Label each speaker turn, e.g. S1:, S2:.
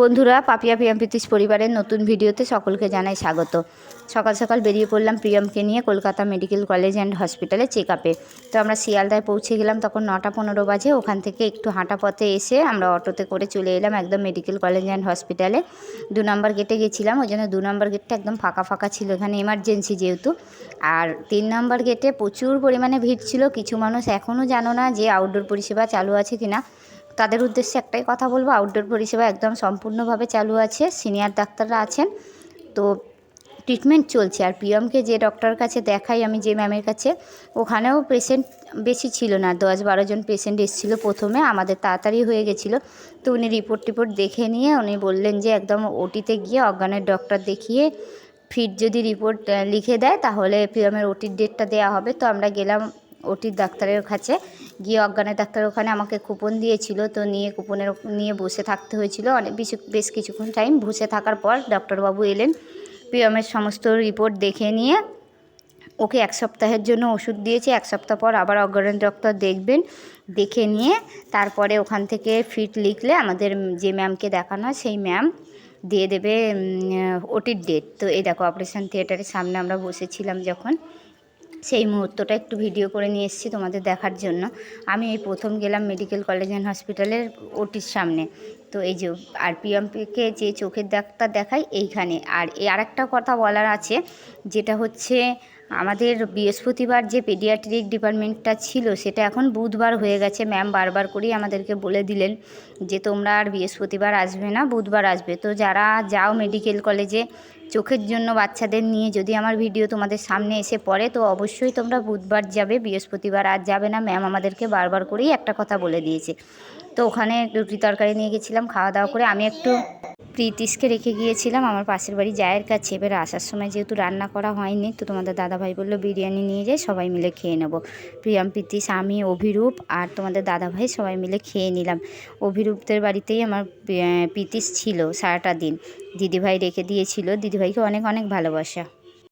S1: বন্ধুরা, পাপিয়া প্রিয়াম প্রীতিশ পরিবারের নতুন ভিডিওতে সকলকে জানাই স্বাগত। সকাল সকাল বেরিয়ে পড়লাম প্রিয়মকে নিয়ে কলকাতা মেডিকেল কলেজ অ্যান্ড হসপিটালে চেক আপে তো আমরা শিয়ালদায় পৌঁছে গেলাম তখন নটা পনেরো বাজে। ওখান থেকে একটু হাঁটা পথে এসে আমরা অটোতে করে চলে এলাম একদম মেডিকেল কলেজ অ্যান্ড হসপিটালে। দু নম্বর গেটে গেছিলাম, ওই জন্য দু নম্বর গেটটা একদম ফাঁকা ফাঁকা ছিল, এখানে এমার্জেন্সি যেহেতু। আর তিন নম্বর গেটে প্রচুর পরিমাণে ভিড় ছিল, কিছু মানুষ এখনও জানো না যে আউটডোর পরিষেবা চালু আছে কিনা। তাদের উদ্দেশ্যে একটাই কথা বলব আউটডোর পরিষেবা একদম সম্পূর্ণভাবে চালু আছে সিনিয়র ডাক্তাররা আছেন। তো ট্রিটমেন্ট চলছে, আর পিএমকে যে ডক্টর কাছে দেখাই, আমি যে ম্যামের কাছে, ওখানেও পেশেন্ট বেশি ছিল না, দশ বারো জন পেশেন্ট এসেছিল প্রথমে, আমাদের তাড়াতাড়ি হয়ে গেছিল। তো উনি রিপোর্ট টিপোর্ট দেখে নিয়ে উনি বললেন যে, একদম ওটিতে গিয়ে অজ্ঞানের ডক্টর দেখিয়ে ফিট যদি রিপোর্ট লিখে দেয়, তাহলে পিএমের ওটির ডেটটা দেওয়া হবে। তো আমরা গেলাম ওটির ডাক্তারের কাছে গিয়ে অজ্ঞানের ডাক্তার ওখানে আমাকে কুপন দিয়েছিল, তো নিয়ে কুপনের নিয়ে বসে থাকতে হয়েছিল। অনেক বেশি, বেশ কিছুক্ষণ টাইম বসে থাকার পর ডক্টরবাবু এলেন পিএমের সমস্ত রিপোর্ট দেখে নিয়ে ওকে এক সপ্তাহের জন্য ওষুধ দিয়েছে। এক সপ্তাহ পর আবার অজ্ঞানের ডক্টর দেখবেন, দেখে নিয়ে তারপরে ওখান থেকে ফিট লিখলে আমাদের যে ম্যামকে দেখানো হয়, সেই ম্যাম দিয়ে দেবে ওটির ডেট তো এই দেখো অপারেশন থিয়েটারের সামনে আমরা বসেছিলাম যখন। সেই মুহূর্তটা একটু ভিডিও করে নিয়ে এসেছি তোমাদের দেখার জন্য। আমি এই প্রথম গেলাম মেডিকেল কলেজ অ্যান্ড হসপিটালের ওটির সামনে। তো এই যে আর পিএমপিকে যে চোখের ডাক্তার দেখাই এইখানে। আর এই আরেকটা কথা বলার আছে, যেটা হচ্ছে আমাদের বৃহস্পতিবার যে পেডিয়াট্রিক ডিপার্টমেন্টটা ছিল, সেটা এখন বুধবার হয়ে গেছে। ম্যাম বারবার করেই আমাদেরকে বলে দিলেন যে, তোমরা আর বৃহস্পতিবার আসবে না, বুধবার আসবে। তো যারা যাও মেডিকেল কলেজে চোখের জন্য বাচ্চাদের নিয়ে যদি আমার ভিডিও তোমাদের সামনে এসে পড়ে, তো অবশ্যই তোমরা বুধবার যাবে, বৃহস্পতিবার আর যাবে না। ম্যাম আমাদেরকে বারবার করেই একটা কথা বলে দিয়েছে। তো ওখানে রুটি তরকারি নিয়ে গেছিলাম, খাওয়া দাওয়া করে আমি একটু প্রীতিশকে রেখে গিয়েছিলাম। আমার পাশের বাড়ি জায়ের কাছে। এবার আসার সময় যেহেতু রান্না করা হয়নি, তো তোমাদের দাদাভাই বলল, বিরিয়ানি নিয়ে যাই, সবাই মিলে খেয়ে নেব। প্রিয়াম, প্রীতিশ, আমি, অভিরূপ আর তোমাদের দাদাভাই সবাই মিলে খেয়ে নিলাম। অভিরূপদের বাড়িতেই আমার প্রীতিশ ছিল সারাটা দিন। দিদিভাই রেখে দিয়েছিল। দিদিভাইকে অনেক অনেক ভালোবাসা।